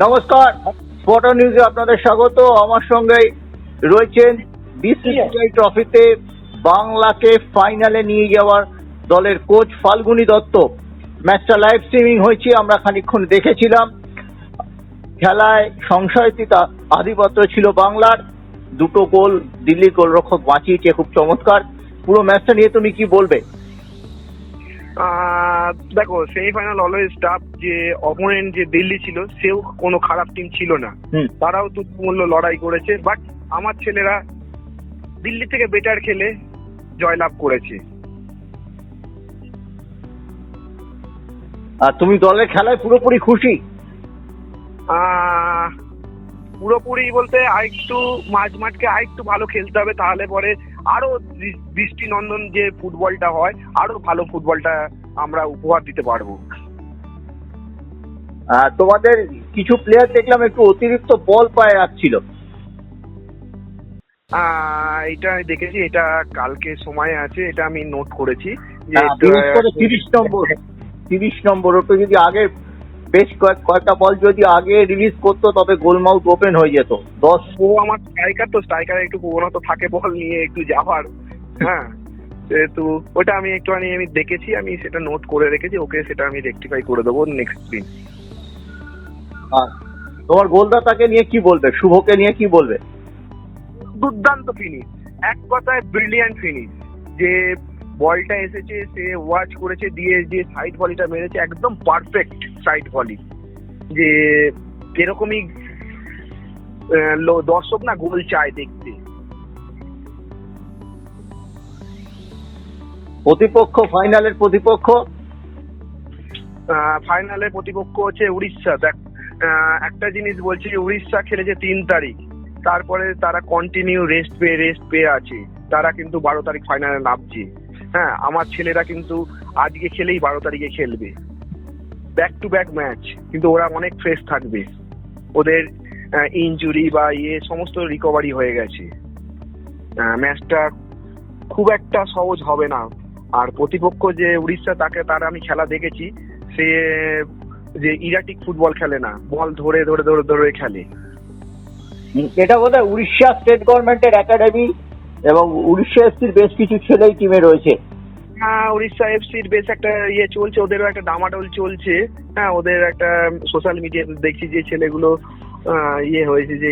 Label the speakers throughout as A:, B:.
A: নমস্কার ফটো নিউজে আপনাদের স্বাগত। আমার সঙ্গে রয়েছেন বিসিসিআই ট্রফিতে বাংলাকে ফাইনালে নিয়ে যাওয়ার দলের কোচ ফাল্গুনী দত্ত। ম্যাচটা লাইভ স্ট্রিমিং হয়েছে আমরা খানিকক্ষণ দেখেছিলাম। খেলায় সংশয়তিত আধিপত্য ছিল বাংলার। দুটো গোল দিল্লির গোলরক্ষক বাঁচিয়েছে খুব চমৎকার। পুরো ম্যাচটা নিয়ে তুমি কি বলবে?
B: আহ, দেখো সেমিফাইনাল অলওয়েজ টাফ যে অপোনেন্ট যে দিল্লি ছিল সেও কোনো খারাপ টিম ছিল না। তারাও তুল্যমূল্য লড়াই করেছে বাট আমার ছেলেরা দিল্লি থেকে বেটার খেলে জয়লাভ করেছে।
A: আর তুমি দলের খেলায় পুরোপুরি খুশি?
B: পুরোপুরি বলতে আরেকটু মাঝ মাঠকে আরেকটু ভালো খেলতে হবে তাহলে পরে আরও দৃষ্টিনন্দন যে ফুটবলটা হয় আরও ভালো ফুটবলটা আমরা উপহার দিতে পারব।
A: তোমাদের কিছু প্লেয়ার দেখলাম একটু অতিরিক্ত বল পায়ে রাখছিল
B: এটা আমি দেখেছি এটা কালকে সময় আছে এটা আমি নোট করেছি
A: তিরিশ নম্বর তিরিশ নম্বর ওটা যদি আগে বেশ কয়েক কয়েকটা বল যদি আগে রিলিজ করতো তবে গোলমাউথ ওপেন হয়ে যেত। দশ
B: ও আমার স্ট্রাইকার তো স্ট্রাইকার একটু প্রবণতা থাকে বল নিয়ে একটু যাওয়ার। হ্যাঁ। সেহেতু ওটা আমি একটুখানি আমি দেখেছি আমি সেটা নোট করে রেখেছি ওকে সেটা আমি রেকটিফাই করে দেবো নেক্সট দিন
A: তোমার গোলদাতাকে নিয়ে কি বলবে? শুভকে নিয়ে কি বলবে?
B: দুর্দান্ত ফিনিশ এক কথায় ব্রিলিয়ান্ট ফিনিশ যে বলটা এসেছে সে ওয়াচ করেছে দিয়ে যে সাইড ভলিটা মেরেছে একদম পারফেক্ট সাইড ভলি যে এরকমই লো- দর্শক না গোল চায় দেখতে।
A: প্রতিপক্ষ, ফাইনালের প্রতিপক্ষ?
B: ফাইনালে প্রতিপক্ষ হচ্ছে উড়িষ্যা। দেখ একটা জিনিস বলছি উড়িষ্যা খেলেছে তিন তারিখ। তারপরে তারা কন্টিনিউ রেস্ট পেয়ে রেস্ট পেয়ে আছে। তারা কিন্তু বারো তারিখ ফাইনালে নামছে। হ্যাঁ আমার ছেলেরা কিন্তু আজকে খেলেই বারো তারিখে খেলবে। ব্যাক টু ব্যাক ম্যাচ কিন্তু ওরা অনেক ফ্রেশ থাকবে। ওদের ইঞ্জুরি বা ইয়ে সমস্ত রিকভারি হয়ে গেছে। ম্যাচটা খুব একটা সহজ হবে না। আর প্রতিপক্ষ যে উড়িষ্যা তাকে তার আমি খেলা দেখেছি সে যে ইরাটিক ফুটবল খেলে না বল ধরে ধরে ধরে ধরে খেলে।
A: এটা বোধ হয় উড়িষ্যা স্টেট গভর্নমেন্টের একাডেমি এবং উড়িষ্যা এসসির বেশ কিছু ছেলেই টিমে রয়েছে।
B: হ্যাঁ উড়িষ্যা এফসির বেশ একটা ইয়ে চলছে ওদেরও একটা ডামাডোল চলছে। হ্যাঁ ওদের একটা সোশ্যাল মিডিয়াতে দেখছি যে ছেলেগুলো ইয়ে হয়েছে যে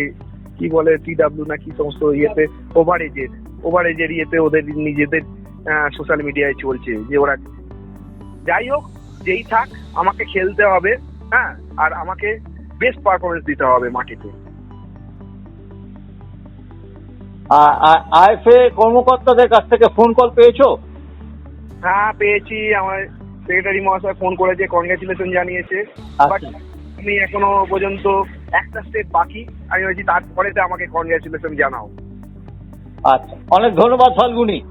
B: কি বলে টিডাব্লিউ না কি সমস্ত ইয়েতে ওভার এজের ওভার এজের ইয়েতে ওদের নিজেদের সোশ্যাল মিডিয়ায় চলছে যে ওরা যাই হোক যেই থাক আমাকে খেলতে হবে হ্যাঁ? আর আমাকে বেস্ট পারফরমেন্স দিতে হবে মাটিতে।
A: আইএফএ কর্মকর্তাদের কাছ থেকে ফোন কল পেয়েছ?
B: হ্যাঁ পেয়েছি। আমার সেক্রেটারি মহাশয় ফোন করেছে কংগ্রেচুলেশন জানিয়েছে। বাট
A: আচ্ছা
B: আমি এখনও পর্যন্ত একটা স্টেপ বাকি। আমি বলছি তারপরে আমাকে কংগ্রেচুলেশন জানাও।
A: আচ্ছা। অনেক ধন্যবাদ ফাল্গুনি।